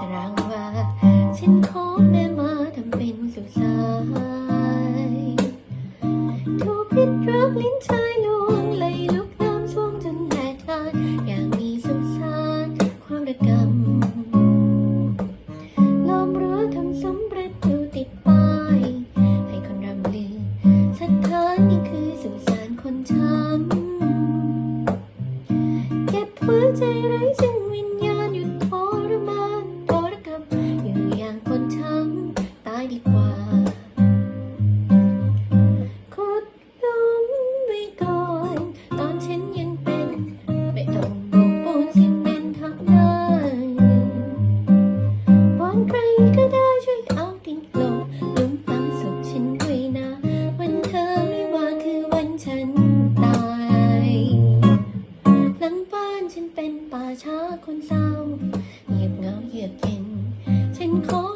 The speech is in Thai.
ตารางว่าฉันขอแม่มาทำเป็นสุสายถูกพิษรักลิ้นชายลวงไหลลุกน้ำท่วมจนแหลกลานอยากมีสงสารความระกำลอมรั้วทำสำเร็จอยู่ติดปให้คนรำลือสถานนี่คือสุสานคนช้ำเก็บหัวใจไร้ซึ่งวิน ฉันเป็นป่าช้าคนเศร้าเหยียบเงาเหยียบเย็น ฉันขอ